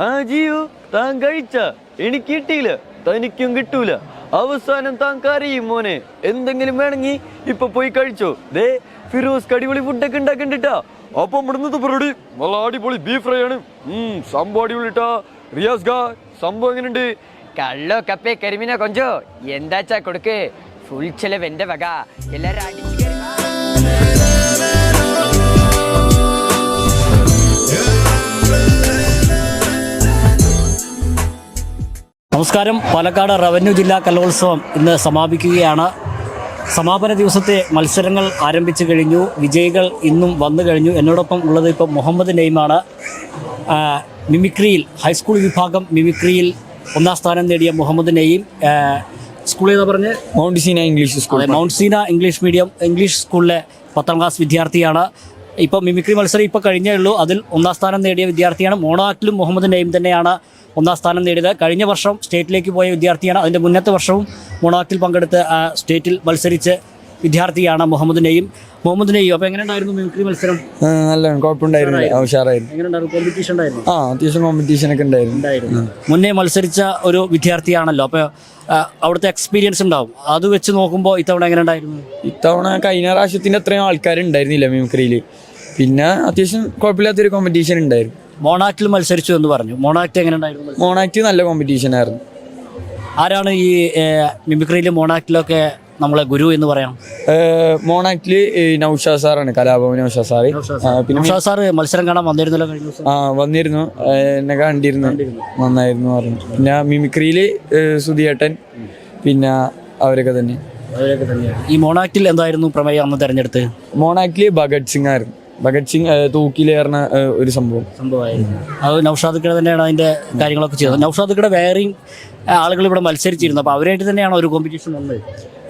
ആ ജീവു താൻ കഴിച്ച. എനിക്ക് കിട്ടിയില്ല. തനിക്കും കിട്ടൂല. അവസാനം താൻ കരയും മോനെ. എന്തെങ്കിലും വേണമെങ്കിൽ ഇപ്പൊ പോയി കഴിച്ചോ. ദേ ഫിറോസ് കടിപൊളി ഫുഡൊക്കെ ഉണ്ടാക്കണ്ടിട്ടാ. അപ്പൊ ഇവിടുന്ന് പരിപാടി നല്ല അടിപൊളി ബീഫ് ഫ്രൈ ആണ്. സംഭവം അടിപൊളിട്ടാ റിയാസ് ഗാ സംഭവം എങ്ങനെയുണ്ട്? കള്ളോ കപ്പേ കരിമീനോ കൊഞ്ചോ? എന്താച്ചാ കൊടുക്കേ? ഫുൾ ചെലവ് എന്റെ വക. എല്ലാരും നമസ്കാരം. പാലക്കാട് റവന്യൂ ജില്ലാ കലോത്സവം ഇന്ന് സമാപിക്കുകയാണ്. സമാപന ദിവസത്തെ മത്സരങ്ങൾ ആരംഭിച്ചു കഴിഞ്ഞു. വിജയികൾ ഇന്നും വന്നു കഴിഞ്ഞു. എന്നോടൊപ്പം ഉള്ളത് ഇപ്പം മുഹമ്മദ് നെയ്മാണ്. മിമിക്രിയിൽ ഹൈസ്കൂൾ വിഭാഗം മിമിക്രിയിൽ ഒന്നാം സ്ഥാനം നേടിയ മുഹമ്മദ് നെയ്യും. സ്കൂൾ ഏതാ പറഞ്ഞ്? Mount Seena English School. Mount Seena English medium English സ്കൂളിലെ പത്താം ക്ലാസ് വിദ്യാർത്ഥിയാണ്. ഇപ്പോൾ മിമിക്രി മത്സരം ഇപ്പോൾ കഴിഞ്ഞേ ഉള്ളൂ. അതിൽ ഒന്നാം സ്ഥാനം നേടിയ വിദ്യാർത്ഥിയാണ് മോണോ ആക്ടിലും മുഹമ്മദ് നെയ്ം തന്നെയാണ്. ഒന്നാം സ്ഥാനം നേടിയത്. കഴിഞ്ഞ വർഷം സ്റ്റേറ്റിലേക്ക് പോയ വിദ്യാർത്ഥിയാണ്. അതിന്റെ മുന്നത്തെ വർഷവും മൊണാക്കിൽ പങ്കെടുത്ത് സ്റ്റേറ്റിൽ മത്സരിച്ച് വിദ്യാർത്ഥിയാണ് മുഹമ്മദ് നെയ്യും മുഹമ്മദ് നെയ്യും അപ്പോൾ എങ്ങനെയുണ്ടായിരുന്നു മിമിക്രി മത്സരം? നല്ലാണ് കുഴപ്പമുണ്ടായിരുന്നില്ല. ഉഷാറായിരുന്നു. എങ്ങനെ ഉണ്ടായിരുന്നു? കോമ്പറ്റീഷൻ ഉണ്ടായിരുന്നു? ആ അത്യാവശ്യം കോമ്പറ്റീഷൻ ഒക്കെ ഉണ്ടായിരുന്നു. ഉണ്ടായിരുന്നു. മുന്നേ മത്സരിച്ച ഒരു വിദ്യാർത്ഥിയാണല്ലോ. അപ്പോൾ അവിടുത്തെ എക്സ്പീരിയൻസ് ഉണ്ടാവും. അത് വെച്ച് നോക്കുമ്പോൾ ഇത്തവണ എങ്ങനെ ഉണ്ടായിരുന്നു? ഇത്തവണ കഴിഞ്ഞ പ്രാവശ്യത്തിന്റെ അത്രയും ആൾക്കാരുണ്ടായിരുന്നില്ല മിമിക്രിയിൽ പിന്നെ അത്യാവശ്യം കുഴപ്പമില്ലാത്തൊരു കോമ്പറ്റീഷൻ ഉണ്ടായിരുന്നു. മോണാക്റ്റിൽ മത്സരിച്ചു എന്ന് പറഞ്ഞു. മോണാക്റ്റ് എങ്ങനെ ഉണ്ടായിരുന്നു മോണാക്റ്റ് നല്ല കോമ്പറ്റീഷൻ ആയിരുന്നു. ആരാണ് ഈ മിമിക്രിയിൽ മോണാക്റ്റിലൊക്കെ നമ്മളെ ഗുരു എന്ന് പറയാം? മോണാക്റ്റിൽ നൗഷാ സാറാണ് കലാഭവൻ നൗഷാ സാറ്. പിന്നെ നൌഷാ സാറ് മത്സരം കാണാൻ വന്നിരുന്നല്ലോ കഴിഞ്ഞ ദിവസം? ആ വന്നിരുന്നു. എന്നെ കണ്ടിരുന്നു. നന്നായിരുന്നു പറഞ്ഞു. പിന്നെ മിമിക്രിയിൽ സുധിയേട്ടൻ പിന്നെ അവരൊക്കെ തന്നെ. അവരൊക്കെ തന്നെയാണ്. ഈ മോണാക്റ്റിൽ എന്തായിരുന്നു പ്രമേയം അന്ന് തെരഞ്ഞെടുത്ത്? മോണാക്റ്റിൽ ഭഗത് സിംഗ് ആയിരുന്നു. ഭഗത് സിംഗ് തൂക്കിലേറിന ഒരു സംഭവം. സംഭവമായിരുന്നു. അത് നൌഷാദ് കിട തന്നെയാണ് അതിന്റെ കാര്യങ്ങളൊക്കെ ചെയ്തത്. നൌഷാദ് കിട വേറെയും ആളുകൾ ഇവിടെ മത്സരിച്ചിരുന്നു. അപ്പോൾ അവരായിട്ട് തന്നെയാണ് ഒരു കോമ്പറ്റീഷൻ വന്നത്.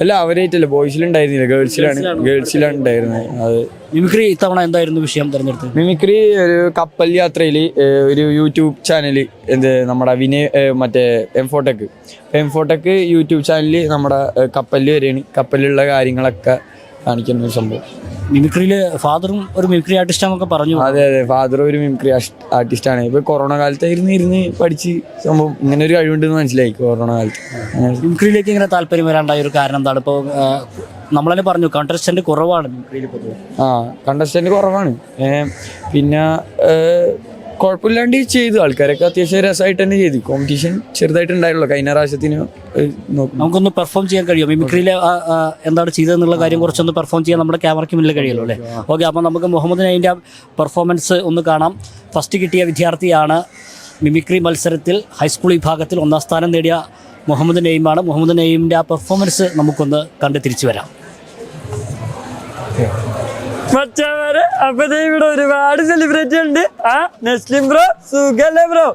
അല്ല അവരായിട്ടല്ല ബോയ്സിലുണ്ടായിരുന്നില്ല ഗേൾസിലാണ് ഗേൾസിലാണ് ഉണ്ടായിരുന്നത്. അത് മിമിക്രി ഇത്തവണ എന്തായിരുന്നു വിഷയം തിരഞ്ഞെടുത്തത്? മിമിക്രി ഒരു കപ്പൽ യാത്രയിൽ ഒരു യൂട്യൂബ് ചാനൽ എന്ത് നമ്മുടെ വിനയ് മറ്റേ എംഫോടെക് എംഫോടെക് യൂട്യൂബ് ചാനലിൽ നമ്മുടെ കപ്പലിൽ വരികയാണ് കപ്പലിലുള്ള കാര്യങ്ങളൊക്കെ കാണിക്കുന്ന ഒരു സംഭവം. മിമിക്രിയിൽ ഫാദറും ഒരു മിമിക്രി ആർട്ടിസ്റ്റ് ആണെന്നൊക്കെ പറഞ്ഞു. അതെ അതെ. ഫാദർ ഒരു മിമിക്രി ആർട്ടിസ്റ്റാണ്. ഇപ്പൊ കൊറോണ കാലത്ത് ഇരുന്ന് ഇരുന്ന് പഠിച്ച് സംഭവം ഇങ്ങനെ ഒരു കഴിവുണ്ടെന്ന് മനസ്സിലായി കൊറോണ കാലത്ത്. മിമിക്രിയിലേക്ക് ഇങ്ങനെ താല്പര്യം വരാണ്ടായ ഒരു കാരണം എന്താണ്? ഇപ്പോൾ തന്നെ പറഞ്ഞു കണ്ടസ്റ്റന്റ് കുറവാണ് മിമിക്രിയിൽ പൊതുവെ. ആ കണ്ടസ്റ്റന്റ് കുറവാണ്. പിന്നെ കുഴപ്പമില്ലാണ്ട് ചെയ്തു. ആൾക്കാരൊക്കെ അത്യാവശ്യം രസമായിട്ട് തന്നെ ചെയ്തു. കോമ്പറ്റീഷൻ ചെറുതായിട്ട് ഉണ്ടായുള്ളൂ കഴിഞ്ഞ പ്രാവശ്യത്തിന് നമുക്കൊന്ന് പെർഫോം ചെയ്യാൻ കഴിയും. മിമിക്രിയിൽ എന്താണ് ചെയ്തതെന്നുള്ള കാര്യം കുറച്ചൊന്ന് പെർഫോം ചെയ്യാൻ നമ്മുടെ ക്യാമറയ്ക്ക് മുന്നിൽ കഴിയുള്ളൂ അല്ലേ? ഓക്കെ അപ്പോൾ നമുക്ക് മുഹമ്മദ് നൈന്റെ പെർഫോമൻസ് ഒന്ന് കാണാം. ഫസ്റ്റ് കിട്ടിയ വിദ്യാർത്ഥിയാണ് മിമിക്രി മത്സരത്തിൽ ഹൈസ്കൂൾ വിഭാഗത്തിൽ ഒന്നാം സ്ഥാനം നേടിയ മുഹമ്മദ് നെയ്മാണ്. മുഹമ്മദ് നെയ്മിന്റെ ആ പെർഫോമൻസ് നമുക്കൊന്ന് കണ്ട് തിരിച്ചു വരാം. മച്ചവരെ അപ്പൊ ഇവിടെ ഒരുപാട് സെലിബ്രിറ്റി ഉണ്ട്. ആ നെസ്ലിം ബ്രോ സുഖല്ലേ ബ്രോ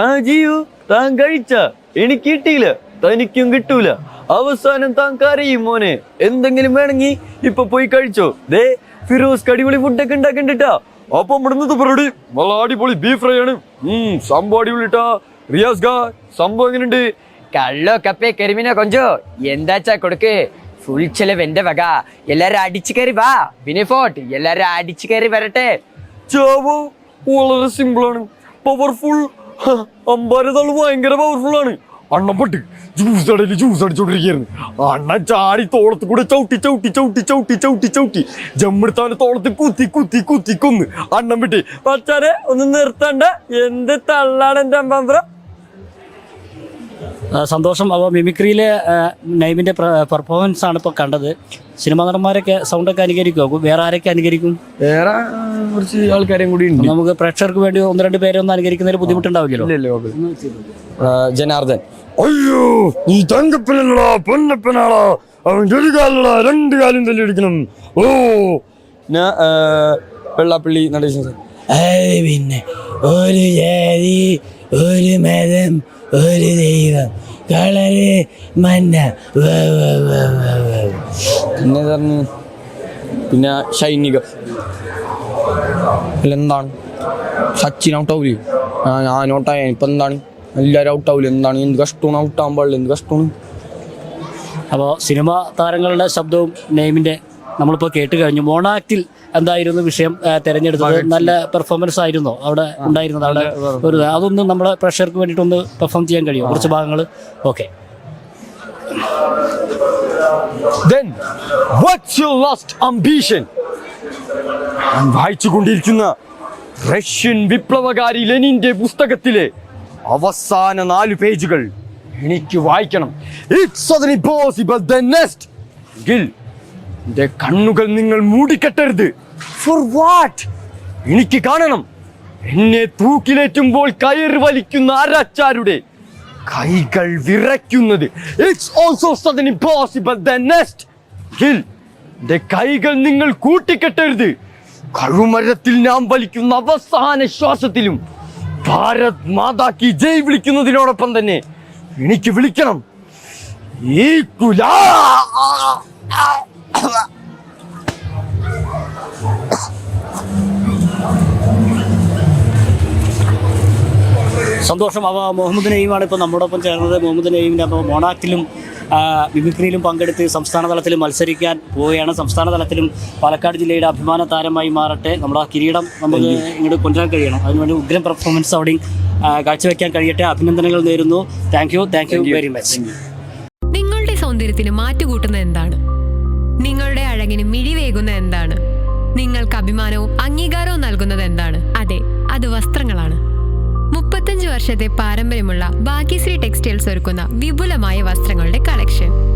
ആ ജിയു താൻ കഴിച്ച? എനിക്ക് കിട്ടിയില്ല. തനിക്കും കിട്ടൂല. അവസാനം താൻ കരയും മോനെ. എന്തെങ്കിലും വേണമെങ്കിൽ ഇപ്പൊ പോയി കഴിച്ചോ. ദേ ഫിറോസ് കടിപൊളി ഫുഡൊക്കെ ഉണ്ടാക്കണ്ടിട്ടാ. അപ്പം ഇവിടുന്ന് പറടി നല്ല അടിപൊളി ബീഫ് ഫ്രൈ ആണ്. സംഭവം അടിപൊളിട്ടാ. റിയാസ് ഗാ സംഭവം എങ്ങനെയുണ്ട്? കള്ളോ കപ്പേ കരിമീനോ കൊഞ്ചോ? എന്താച്ചാ കൊടുക്ക്? ഫുൾ ചെലവ് എന്റെ വക. എല്ലാരും അടിച്ചു കയറി വാ. ബിനിഫോർട്ട് എല്ലാരും അടിച്ചു കയറി വരട്ടെ. ചാവോ വളരെ സിമ്പിൾ ആണ്. പവർഫുൾ അമ്പാരതാൾ ഭയങ്കര പവർഫുൾ ആണ്. അണ്ണപ്പെട്ട് ജ്യൂസ് അടയിൽ ജ്യൂസ് അടിച്ചോണ്ടിരിക്കുന്നു അണ്ണൻ ചാടി തോളത്ത് കൂടെ ചവിട്ടി ചവിട്ടി ചവിട്ടി ചവിട്ടി ചവിട്ടി ചവിട്ടി. ജമ്മെടുത്താന് തോളത്ത് കുത്തി കുത്തി കുത്തി കൊന്ന്. അണ്ണൻ വിട്ട് പച്ചാരെ ഒന്ന് നിർത്തണ്ട. എന്ത് തള്ളാണ് എന്റെ അമ്പാമ്പ്ര സന്തോഷം. അപ്പോൾ മിമിക്രിയിലെ നൈമിന്റെ പെർഫോമൻസ് ആണ് ഇപ്പോൾ കണ്ടത്. സിനിമാ നടന്മാരൊക്കെ സൗണ്ടൊക്കെ അനുകരിക്കുമോ വേറെ ആരൊക്കെ അനുകരിക്കും? വേറെ കുറച്ച് ആൾക്കാരെയും കൂടി ഉണ്ട്. നമുക്ക് പ്രേക്ഷകർക്ക് വേണ്ടി ഒന്ന് രണ്ട് പേരെ ഒന്ന് അനുകരിക്കുന്നതിൽ ബുദ്ധിമുട്ടുണ്ടാവില്ലല്ലോ? ജനാർദ്ദൻ. അയ്യോ നീ തങ്കപ്പനല്ലടാ പൊന്നപ്പനാളാ അവൻ ഒരു കാലടാ രണ്ട് കാലും തല്ലി അടിക്കണം ഓ ഞാൻ വെള്ളാപ്പള്ളി നടേശൻ സാർ. പിന്നെ ഒരു ജാതി ഒരു മതം ഒരു ദൈവം. കളറ് മഞ്ഞ. പിന്നെ പറഞ്ഞു പിന്നെ സൈനിക എന്താണ്? സച്ചിൻ ഔട്ട് ആ ഞാൻ ഔട്ടായ ഇപ്പം എന്താണ്? എല്ലാവരും ഔട്ട് ആവില്ല എന്താണ്? എന്ത് കഷ്ടമാണ്? ഔട്ട് ആവാൻ പാടില്ല. എന്ത് കഷ്ടമാണ്? അപ്പോൾ സിനിമാ താരങ്ങളുടെ ശബ്ദവും നെയ്മിന്റെ നമ്മളിപ്പോൾ കേട്ട് കഴിഞ്ഞു. മോണാക്റ്റിൽ എന്തായിരുന്നു വിഷയം തെരഞ്ഞെടുത്തത്? നല്ല പെർഫോമൻസ് ആയിരുന്നോ അവിടെ ഉണ്ടായിരുന്നത്? അവിടെ ഒരു അതൊന്ന് നമ്മളെ പ്രഷർക്ക് വേണ്ടിയിട്ടൊന്ന് പെർഫോം ചെയ്യാൻ കഴിയും കുറച്ച് ഭാഗങ്ങൾ okay Then, what's your last ambition? വായിച്ചുകൊണ്ടിരിക്കുന്ന റഷ്യൻ വിപ്ലവകാരി ലെനിന്റെ പുസ്തകത്തിലെ അവസാന നാല് പേജുകൾ എനിക്ക് വായിക്കണം. ഇറ്റ്സ് ഇമ്പോസിബിൾ ദ നെക്സ്റ്റ് എങ്കിൽ എന്റെ കണ്ണുകൾ നിങ്ങൾ മൂടിക്കെട്ടരുത്. ഫോർ വാട്ട് എനിക്ക് കാണണം. എന്നെ തൂക്കിലേറ്റുമ്പോൾ കയറ് വലിക്കുന്ന ആരാച്ചാരുടെ കൈകൾ വിറയ്ക്കുന്നത്. It's also sudden impossible the next kill എന്റെ കൈകൾ നിങ്ങൾ കൂട്ടിക്കെട്ടരുത്. കഴുമരത്തിൽ ഞാൻ വലിക്കുന്ന അവസാന ശ്വാസത്തിലും ഭാരത് മാതാക്കി ജയ് വിളിക്കുന്നതിനോടൊപ്പം തന്നെ എനിക്ക് വിളിക്കണം. ഈ കുലാ സന്തോഷം. അവ മുഹമ്മദ് നഈമാണ് ഇപ്പോൾ നമ്മോടൊപ്പം ചേർന്നത്. മുഹമ്മദ് നഈമിന്റെ അപ്പോൾ മോണാക്റ്റിലും മിമിക്രിയിലും പങ്കെടുത്ത് സംസ്ഥാന തലത്തിൽ മത്സരിക്കാൻ പോവുകയാണ്. സംസ്ഥാന തലത്തിലും പാലക്കാട് ജില്ലയുടെ അഭിമാന താരമായി മാറട്ടെ. നമ്മുടെ ആ കിരീടം നമുക്ക് ഇങ്ങോട്ട് കൊണ്ടുവരാൻ കഴിയണം. അതിനുവേണ്ടി ഉഗ്രം പെർഫോമൻസ് അവിടെയും ആ, കാഴ്ചവെക്കാൻ കഴിയട്ടെ. അഭിനന്ദനങ്ങൾ നേരുന്നു. Thank you thank you very much നിങ്ങളുടെ സൗന്ദര്യത്തിന് മാറ്റുകൂട്ടുന്നത് എന്താണ്? നിങ്ങളുടെ അഴകിന് മിഴിവേകുന്ന എന്താണ്? നിങ്ങൾക്ക് അഭിമാനവും അംഗീകാരവും നൽകുന്നത് എന്താണ്? അതെ അത് വസ്ത്രങ്ങളാണ്. മുപ്പത്തഞ്ച് വർഷത്തെ പാരമ്പര്യമുള്ള ഭാഗ്യശ്രീ ടെക്സ്റ്റൈൽസ് ഒരുക്കുന്ന വിപുലമായ വസ്ത്രങ്ങളുടെ കളക്ഷൻ.